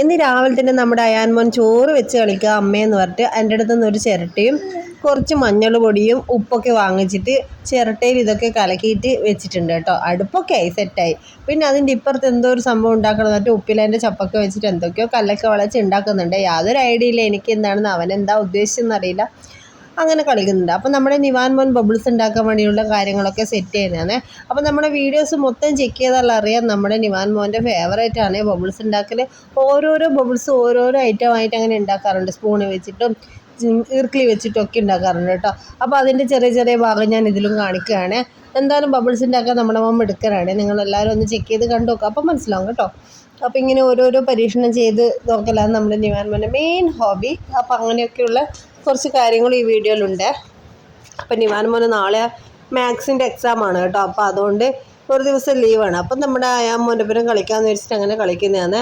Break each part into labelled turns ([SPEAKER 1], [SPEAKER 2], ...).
[SPEAKER 1] ഇന്ന് രാവിലെ തന്നെ നമ്മുടെ അയാൻമോൻ ചോറ് വെച്ച് കളിക്കുക അമ്മയെന്ന് പറഞ്ഞിട്ട് എന്റെ അടുത്ത് നിന്ന് ഒരു ചിരട്ടയും കുറച്ച് മഞ്ഞൾ പൊടിയും ഉപ്പൊക്കെ വാങ്ങിച്ചിട്ട് ചിരട്ടയിൽ ഇതൊക്കെ കലക്കിയിട്ട് വെച്ചിട്ടുണ്ട് കേട്ടോ. അടുപ്പൊക്കെ ആയി സെറ്റായി പിന്നെ അതിന്റെ ഇപ്പുറത്ത് എന്തോ ഒരു സംഭവം ഉണ്ടാക്കണം എന്നിട്ട് ഉപ്പിലതിന്റെ ചപ്പൊക്കെ വെച്ചിട്ട് എന്തൊക്കെയോ കല്ലൊക്കെ വളച്ച് ഉണ്ടാക്കുന്നുണ്ട്. യാതൊരു ഐഡിയ ഇല്ല എനിക്ക് എന്താണെന്ന് അവൻ എന്താ ഉദ്ദേശിച്ചെന്നറിയില്ല അങ്ങനെ കളിക്കുന്നുണ്ട്. അപ്പോൾ നമ്മുടെ നിവാൻ മോൻ ബബിൾസ് ഉണ്ടാക്കാൻ വേണ്ടിയുള്ള കാര്യങ്ങളൊക്കെ സെറ്റ് ചെയ്യുന്നതാണ്. അപ്പോൾ നമ്മുടെ വീഡിയോസ് മൊത്തം ചെക്ക് ചെയ്താൽ അറിയാം നമ്മുടെ നിവാൻ മോന്റെ ഫേവറേറ്റ് ആണ് ബബിൾസ് ഉണ്ടാക്കൽ ഓരോരോ ബബിൾസ് ഓരോരോ ഐറ്റം ആയിട്ട് അങ്ങനെ ഉണ്ടാക്കാറുണ്ട്. സ്പൂണ് വെച്ചിട്ടും ഈർക്കിളി വെച്ചിട്ടും ഒക്കെ ഉണ്ടാക്കാറുണ്ട് കേട്ടോ. അപ്പോൾ അതിന്റെ ചെറിയ ചെറിയ ഭാഗം ഞാൻ ഇതിലും കാണിക്കുകയാണ്. എന്തായാലും ബബിൾസ് ഉണ്ടാക്കാൻ നമ്മുടെ മോൻ എടുക്കാനാണ് നിങ്ങളെല്ലാവരും ഒന്ന് ചെക്ക് ചെയ്ത് കണ്ടു നോക്കുക അപ്പോൾ മനസ്സിലാവും കേട്ടോ. അപ്പോൾ ഇങ്ങനെ ഓരോരോ പരീക്ഷണം ചെയ്ത് നോക്കലാണ് നമ്മുടെ നിവാൻ മോന്റെ മെയിൻ ഹോബി അപ്പോൾ അങ്ങനെയൊക്കെയുള്ള കുറച്ച് കാര്യങ്ങൾ ഈ വീഡിയോയിലുണ്ട്. അപ്പം നിവാൻ മോന് നാളെ മാത്സിന്റെ എക്സാമാണ് കേട്ടോ. അപ്പോൾ അതുകൊണ്ട് ഒരു ദിവസം ലീവാണ് അപ്പം നമ്മുടെ അയാൻ മോന്റെ പേരും കളിക്കാമെന്ന് വെച്ചിട്ട് അങ്ങനെ കളിക്കുന്നതാണ്.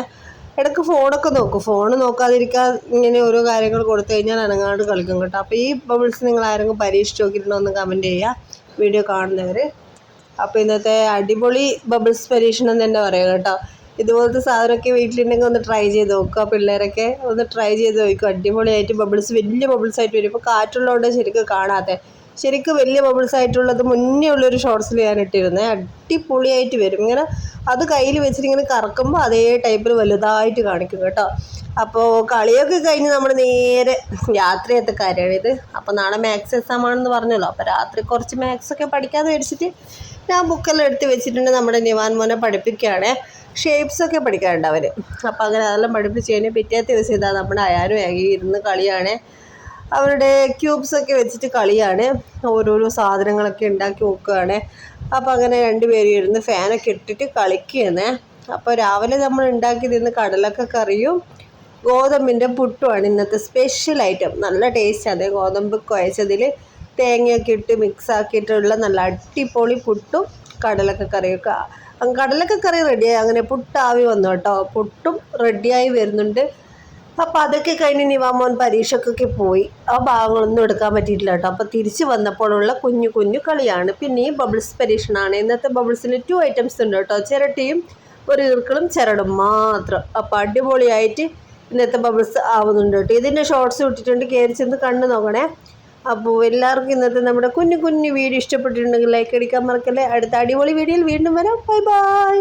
[SPEAKER 1] ഇടയ്ക്ക് ഫോണൊക്കെ നോക്കും. ഫോൺ നോക്കാതിരിക്കാൻ ഇങ്ങനെ ഓരോ കാര്യങ്ങൾ കൊടുത്തു കഴിഞ്ഞാൽ അനങ്ങാണ്ട് കളിക്കും കേട്ടോ. അപ്പോൾ ഈ ബബിൾസ് നിങ്ങൾ ആരെങ്കിലും പരീക്ഷിച്ച് നോക്കിയിട്ടുണ്ടോ ഒന്ന് കമന്റ് ചെയ്യുക വീഡിയോ കാണുന്നവർ അപ്പോൾ ഇന്നത്തെ അടിപൊളി ബബിൾസ് പരീക്ഷണം തന്നെ പറയാം കേട്ടോ. ഇതുപോലത്തെ സാധനമൊക്കെ വീട്ടിലുണ്ടെങ്കിൽ ഒന്ന് ട്രൈ ചെയ്ത് നോക്കുക പിള്ളേരൊക്കെ ഒന്ന് ട്രൈ ചെയ്ത് നോക്കും. അടിപൊളിയായിട്ട് ബബിൾസ് വലിയ ബബിൾസ് ആയിട്ട് വരും. ഇപ്പോൾ കാറ്റുള്ളതുകൊണ്ട് ശരിക്കും കാണാതെ ശരിക്കും വലിയ ബബിൾസ് ആയിട്ടുള്ളത് മുന്നേ ഉള്ളൊരു ഷോർട്സിൽ ഞാൻ ഇട്ടിരുന്നത് അടിപൊളിയായിട്ട് വരും. ഇങ്ങനെ അത് കയ്യിൽ വെച്ചിട്ട് ഇങ്ങനെ കറക്കുമ്പോൾ അതേ ടൈപ്പിൽ വലുതായിട്ട് കാണിക്കും കേട്ടോ. അപ്പോൾ കളിയൊക്കെ കഴിഞ്ഞ് നമ്മൾ നേരെ യാത്രയത്തെ കാര്യമാണിത് അപ്പോൾ നാളെ മാത്സ് എക്സാം ആണെന്ന് പറഞ്ഞല്ലോ. അപ്പോൾ രാത്രി കുറച്ച് മാത്സ് ഒക്കെ പഠിക്കാതെ മേടിച്ചിട്ട് ഞാൻ ബുക്കെല്ലാം എടുത്ത് വെച്ചിട്ടുണ്ട് നമ്മുടെ നിവാൻ മോനെ പഠിപ്പിക്കുകയാണ്. ഷേപ്സൊക്കെ പഠിക്കാറുണ്ട് അവർ അപ്പോൾ അങ്ങനെ അതെല്ലാം പഠിപ്പിച്ച് കഴിഞ്ഞ് പിറ്റേ ദിവസം ഇതാ നമ്മുടെ അയാനും ആകി ഇരുന്ന് കളിയാണ്. അവരുടെ ക്യൂബ്സൊക്കെ വെച്ചിട്ട് കളിയാണ്. ഓരോരോ സാധനങ്ങളൊക്കെ ഉണ്ടാക്കി നോക്കുകയാണ് അപ്പോൾ അങ്ങനെ രണ്ടുപേരും ഇരുന്ന് ഫാനൊക്കെ ഇട്ടിട്ട് കളിക്കുകയാണ്. അപ്പോൾ രാവിലെ നമ്മൾ ഉണ്ടാക്കി തിന്ന് കടലൊക്കെ കറിയും ഗോതമ്പിന്റെ പുട്ടുമാണ് ഇന്നത്തെ സ്പെഷ്യൽ ഐറ്റം നല്ല ടേസ്റ്റ് അതെ ഗോതമ്പ് കുഴച്ചതിൽ തേങ്ങയൊക്കെ ഇട്ട് മിക്സ് ആക്കിയിട്ടുള്ള നല്ല അടിപൊളി പുട്ടും കടലക്ക കറിയൊക്കെ. കടലക്ക കറി റെഡിയായി അങ്ങനെ പുട്ടാവി വന്നു കേട്ടോ. പുട്ടും റെഡിയായി വരുന്നുണ്ട്. അപ്പോൾ അതൊക്കെ കഴിഞ്ഞ് നിവാമോൻ പരീക്ഷക്കൊക്കെ പോയി. ആ ഭാഗങ്ങളൊന്നും എടുക്കാൻ പറ്റിയിട്ടില്ല കേട്ടോ. അപ്പോൾ തിരിച്ച് വന്നപ്പോഴുള്ള കുഞ്ഞു കുഞ്ഞു കളിയാണ്. പിന്നെ ഈ ബബിൾസ് പരീക്ഷണമാണ് ഇന്നത്തെ ബബിൾസിൽ ടു ഐറ്റംസ് ഉണ്ട് കേട്ടോ. ചിരട്ടിയും ഒരു ഈർക്കളും ചിരടും മാത്രം. അപ്പോൾ അടിപൊളിയായിട്ട് ഇന്നത്തെ ബബിൾസ് ആവുന്നുണ്ട് കേട്ടോ. ഇതിന്റെ ഷോർട്സ് ഇട്ടിട്ടുണ്ട്. കയറി ചെന്ന് കണ്ണ് നോക്കണേ. അപ്പോൾ എല്ലാവർക്കും ഇന്നത്തെ നമ്മുടെ കുഞ്ഞു കുഞ്ഞു വീഡിയോ ഇഷ്ടപ്പെട്ടിട്ടുണ്ടെങ്കിൽ ലൈക്ക് അടിക്കാൻ മറക്കല്ലേ. അടുത്ത അടിപൊളി വീഡിയോയിൽ വീണ്ടും വരാം. Bye bye